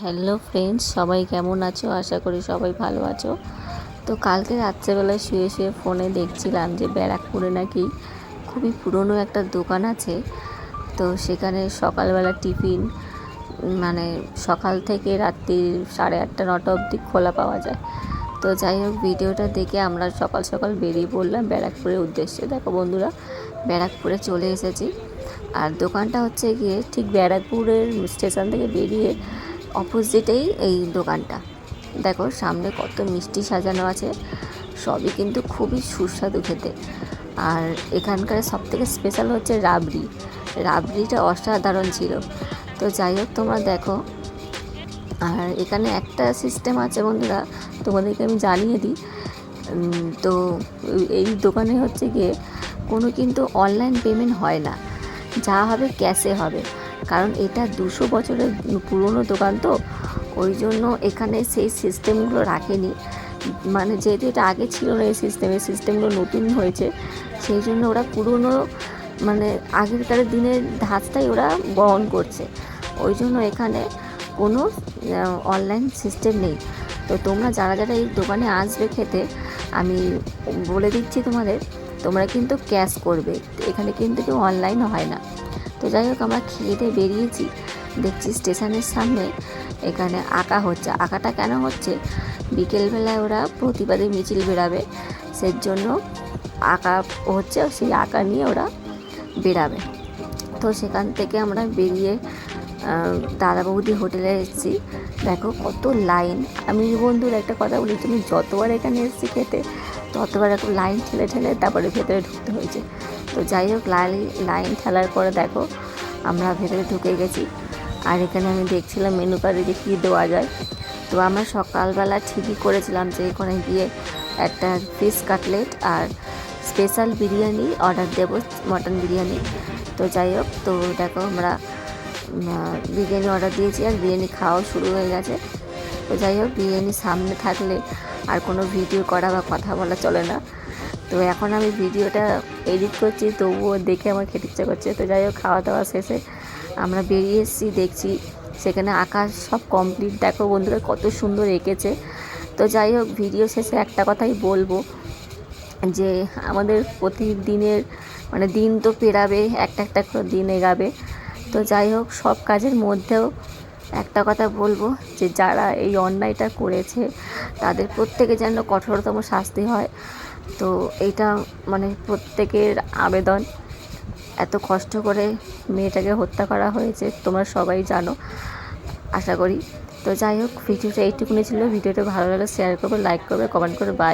Hello friends, সবাই কেমন আছো? আশা করি সবাই ভালো আছো। তো কালকে রাত্রেবেলায় শুয়ে শুয়ে ফোনে দেখছিলাম যে ব্যারাকপুরে নাকি খুবই পুরনো একটা দোকান আছে। তো সেখানে সকালবেলা টিফিন মানে সকাল থেকে রাত্রি সাড়ে আটটা, নটা অবধি খোলা পাওয়া যায়। তো যাই হোক, ভিডিওটা দেখে আমরা সকাল সকাল বেরিয়ে পড়লাম ব্যারাকপুরের উদ্দেশ্যে। দেখো বন্ধুরা, ব্যারাকপুরে চলে এসেছি। আর দোকানটা হচ্ছে গিয়ে ঠিক ব্যারাকপুরের স্টেশন থেকে বেরিয়ে অপোজিটেই এই দোকানটা। দেখো, সামনে কত মিষ্টি সাজানো আছে, সবই কিন্তু খুবই সুস্বাদু খেতে। আর এখানকার সবথেকে স্পেশাল হচ্ছে রাবড়ি। রাবড়িটা অসাধারণ ছিল। তো যাই হোক, তোমরা দেখো। আর এখানে একটা সিস্টেম আছে বন্ধুরা, তোমাদেরকে আমি জানিয়ে দিই। তো এই দোকানে হচ্ছে গিয়ে কোনো কিন্তু অনলাইন পেমেন্ট হয় না। যা হবে ক্যাশে হবে। কারণ এটা দুশো বছরের পুরনো দোকান তো, ওই জন্য এখানে সেই সিস্টেমগুলো রাখেনি। মানে যেহেতু এটা আগে ছিল না এই সিস্টেমে সিস্টেমগুলো নতুন হয়েছে, সেই জন্য ওরা পুরনো মানে আগেরকার দিনের ধাঁচটাই ওরা বহন করছে। ওই জন্য এখানে কোনো অনলাইন সিস্টেম নেই। তো তোমরা যারা যারা এই দোকানে আসবে খেতে, আমি বলে দিচ্ছি তোমাদের, তোমরা কিন্তু ক্যাশ করবে। এখানে কিন্তু কেউ অনলাইন হয় না। তো যাই হোক, আমরা খেয়ে দিয়ে বেরিয়েছি। দেখছি স্টেশনের সামনে এখানে আঁকা হচ্ছে। আঁকাটা কেন হচ্ছে? বিকেলবেলায় ওরা প্রতিবাদে মিছিল বেরাবে সেই জন্য আঁকা হচ্ছে, সেই আঁকা নিয়ে ওরা বেরাবে। তো সেখান থেকে আমরা বেরিয়ে দাদা বৌদি হোটেলে এসেছি। দেখো কত লাইন। আমি বন্ধুর একটা কথা বলি, তুমি যতবার এখানে এসেছি খেতে, ততবার লাইন ঠেলে ঠেলে তারপরে ভেতরে ঢুকতে হয়েছে। তো যাই হোক, লাইন লাইন ঠেলার পরে দেখো, আমরা ভেতরে ঢুকে গেছি। আর এখানে আমি দেখছিলাম মেনু কার্ডে যে কী দেওয়া যায়। তো আমরা সকালবেলা ঠিকই করেছিলাম যে এখানে গিয়ে একটা ফিশ কাটলেট আর স্পেশাল বিরিয়ানি অর্ডার দেবো মটন বিরিয়ানি। তো যাই হোক, তো দেখো আমরা বিরিয়ানি অর্ডার দিয়েছি আর বিরিয়ানি খাওয়া শুরু হয়ে গেছে। তো যাই হোক, বিরিয়ানি সামনে থাকলে আর কোনো ভিডিও করা বা কথা বলা চলে না। তো এখন আমি ভিডিওটা এডিট করছি, তবুও দেখে আমার খেতে ইচ্ছা করছে। তো যাই হোক খাওয়া দাওয়া শেষে আমরা বেরিয়ে এসেছি, দেখছি সেখানে আকাশ সব কমপ্লিট দেখো বন্ধুরা, কত সুন্দর এঁকেছে। তো যাই হোক ভিডিও শেষে একটা কথাই বলব যে, আমাদের প্রতিদিনের মানে দিন তো পেরাবে, একটা একটা করে দিন এগাবে। তো যাই হোক, সব কাজের মধ্যেও একটা কথা বলব যে যারা এই অন্যায়টা করেছে, তাদের প্রত্যেকে যেন কঠোরতম শাস্তি হয়। তো এইটা মানে প্রত্যেকের আবেদন। এত কষ্ট করে মেয়েটাকে হত্যা করা হয়েছে, তোমরা সবাই জানো। আশা করি। তো যাই হোক, ভিডিওটা এইটুকুনি ছিল। ভিডিওটা ভালো লাগলে শেয়ার করবে লাইক করবে কমেন্ট করবে। বাই